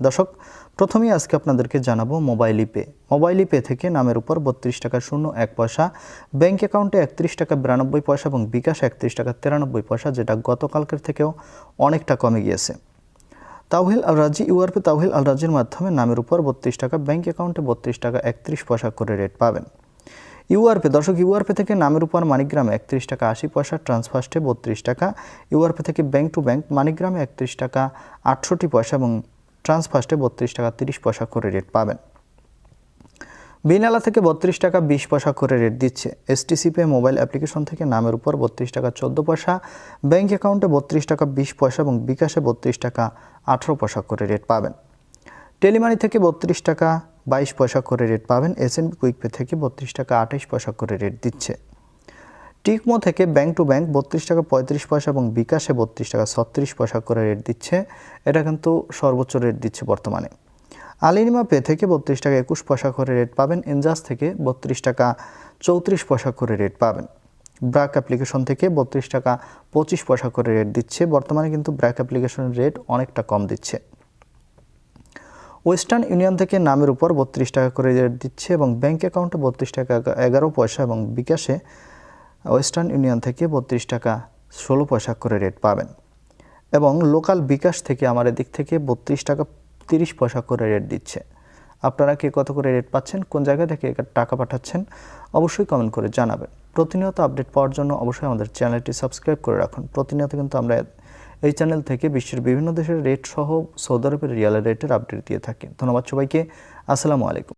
দর্শক, প্রথমেই আজকে আপনাদেরকে জানাব মোবাইল পে মোবাইল পে থেকে নামের উপর বত্রিশ টাকা শূন্য এক পয়সা, ব্যাংক অ্যাকাউন্টে একত্রিশ টাকা বিরানব্বই পয়সা এবং বিকাশ একত্রিশ টাকা তিরানব্বই পয়সা, যেটা গতকালকের থেকেও অনেকটা কমে গিয়েছে। তাওহিল আল রাজি ইউআরপি তাওহিল আল রাজির মাধ্যমে নামের উপর বত্রিশ টাকা ব্যাঙ্ক অ্যাকাউন্টে বত্রিশ টাকা একত্রিশ পয়সা করে রেট পাবেন। ইউআরপি দর্শক ইউআরপি থেকে নামের উপর মানিগ্রামে একত্রিশ টাকা আশি পয়সা, ট্রান্সফার্স্টে বত্রিশ টাকা। ইউআরপি থেকে ব্যাঙ্ক টু ব্যাংক মানিগ্রামে একত্রিশ টাকা আটষট্টি পয়সা এবং ট্রান্সফার্স্টে বত্রিশ টাকা তিরিশ পয়সা করে রেট পাবেন। বিনালা থেকে বত্রিশ টাকা বিশ পয়সা করে রেট দিচ্ছে। এসটিসি পে মোবাইল অ্যাপ্লিকেশন থেকে নামের উপর বত্রিশ টাকা চোদ্দ পয়সা ব্যাঙ্ক অ্যাকাউন্টে বত্রিশ টাকা বিশ পয়সা এবং বিকাশে বত্রিশ টাকা আঠেরো পয়সা করে রেট পাবেন। টেলিমানি থেকে বত্রিশ টাকা বাইশ পয়সা করে রেট পাবেন। এসএনবি কুইকপে থেকে বত্রিশ টাকা আঠাইশ পয়সা করে রেট দিচ্ছে। টিকমো থেকে ব্যাংক টু ব্যাংক বত্রিশ টাকা পঁয়ত্রিশ পয়সা এবং বিকাশে বত্রিশ টাকা ছত্রিশ পয়সা করে রেট দিচ্ছে। এটা কিন্তু সর্বোচ্চ রেট দিচ্ছে বর্তমানে। আলিনিমা পে থেকে বত্রিশ টাকা একুশ পয়সা করে রেট পাবেন। এনজাস থেকে বত্রিশ টাকা চৌত্রিশ পয়সা করে রেট পাবেন। ব্র্যাক অ্যাপ্লিকেশন থেকে বত্রিশ টাকা পঁচিশ পয়সা করে রেট দিচ্ছে। বর্তমানে কিন্তু ব্র্যাক অ্যাপ্লিকেশনের রেট অনেকটা কম দিচ্ছে। ওয়েস্টার্ন ইউনিয়ন থেকে নামের উপর বত্রিশ টাকা করে রেট দিচ্ছে এবং ব্যাংক অ্যাকাউন্টে বত্রিশ টাকা এগারো পয়সা এবং বিকাশে ওয়েস্টার্ন ইউনিয়ন থেকে বত্রিশ টাকা ষোলো পয়সা করে রেট পাবেন। এবং লোকাল বিকাশ থেকে আমার এদিক থেকে বত্রিশ টাকা তিরিশ পয়সা করে রেট দিচ্ছে। আপনারা কে কত করে রেট পাচ্ছেন, কোন জায়গা থেকে টাকা পাঠাচ্ছেন, অবশ্যই কমেন্ট করে জানাবেন। প্রতিনিয়ত আপডেট পাওয়ার জন্য অবশ্যই আমাদের চ্যানেলটি সাবস্ক্রাইব করে রাখুন। প্রতিনিয়ত কিন্তু আমরা এই চ্যানেল থেকে বিশ্বের বিভিন্ন দেশের রেট সহ সৌদি আরবের রিয়াল রেটের আপডেট দিয়ে থাকি। ধন্যবাদ সবাইকে। আসসালামু আলাইকুম।